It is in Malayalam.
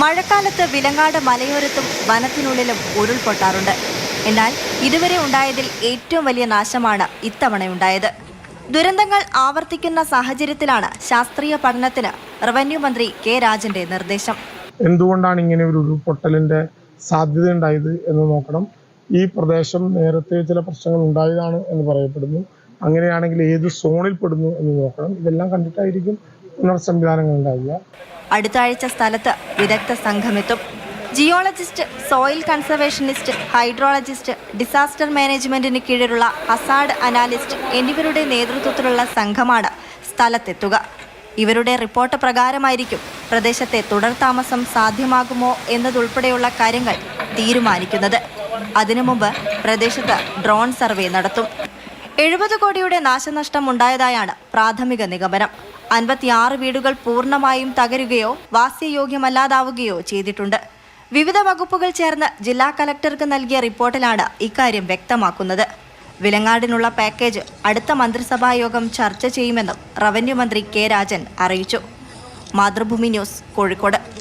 മഴക്കാലത്ത് വിലങ്ങാട് മലയോരത്തും വനത്തിനുള്ളിലും ഉരുൾപൊട്ടാറുണ്ട്. എന്നാൽ ഇതുവരെ ഉണ്ടായതിൽ ഏറ്റവും വലിയ നാശമാണ് ഇത്തവണയുണ്ടായത്. ദുരന്തങ്ങൾ ആവർത്തിക്കുന്ന സാഹചര്യത്തിലാണ് ശാസ്ത്രീയ പഠനത്തിന് റവന്യൂ മന്ത്രി കെ രാജന്റെ നിർദ്ദേശം. എന്തുകൊണ്ടാണ് ഇങ്ങനെ ഒരു ഉരുൾപൊട്ടലിന്റെ സാധ്യത ഉണ്ടായത് എന്ന് നോക്കണം. ഈ പ്രദേശം നേരത്തെ ചില പ്രശ്നങ്ങൾ ഉണ്ടായതാണ് എന്ന് പറയപ്പെടുന്നു. അങ്ങനെയാണെങ്കിൽ ഏത് സോണിൽ പെടുന്നു എന്ന് നോക്കണം. ഇതെല്ലാം കണ്ടിട്ടായിരിക്കും പുനർ സംവിധാനങ്ങൾ ഉണ്ടാവുക. അടുത്ത ആഴ്ച സ്ഥലത്ത് വിദഗ്ധ സംഘമെത്തും. Geologist soil conservationist hydrologist disaster മാനേജ്മെന്റിന് കീഴിലുള്ള ഹസാഡ് അനാലിസ്റ്റ് എന്നിവരുടെ നേതൃത്വത്തിലുള്ള സംഘമാണ് സ്ഥലത്തെത്തുക. ഇവരുടെ റിപ്പോർട്ട് പ്രകാരമായിരിക്കും പ്രദേശത്തെ തുടർ താമസം സാധ്യമാകുമോ എന്നതുൾപ്പെടെയുള്ള കാര്യങ്ങൾ തീരുമാനിക്കുന്നത്. അതിനു മുമ്പ് പ്രദേശത്ത് ഡ്രോൺ സർവേ നടത്തും. എഴുപത് കോടിയുടെ നാശനഷ്ടം ഉണ്ടായതായാണ് പ്രാഥമിക നിഗമനം. അൻപത്തിയാറ് വീടുകൾ പൂർണമായും തകരുകയോ വാസ്യയോഗ്യമല്ലാതാവുകയോ ചെയ്തിട്ടുണ്ട്. വിവിധ വകുപ്പുകൾ ചേർന്ന് ജില്ലാ കലക്ടർക്ക് നൽകിയ റിപ്പോർട്ടിലാണ് ഇക്കാര്യം വ്യക്തമാക്കുന്നത്. വിലങ്ങാടിനുള്ള പാക്കേജ് അടുത്ത മന്ത്രിസഭാ യോഗം ചർച്ച ചെയ്യുമെന്നും റവന്യൂ മന്ത്രി കെ രാജൻ അറിയിച്ചു. മാതൃഭൂമി ന്യൂസ് കോഴിക്കോട്.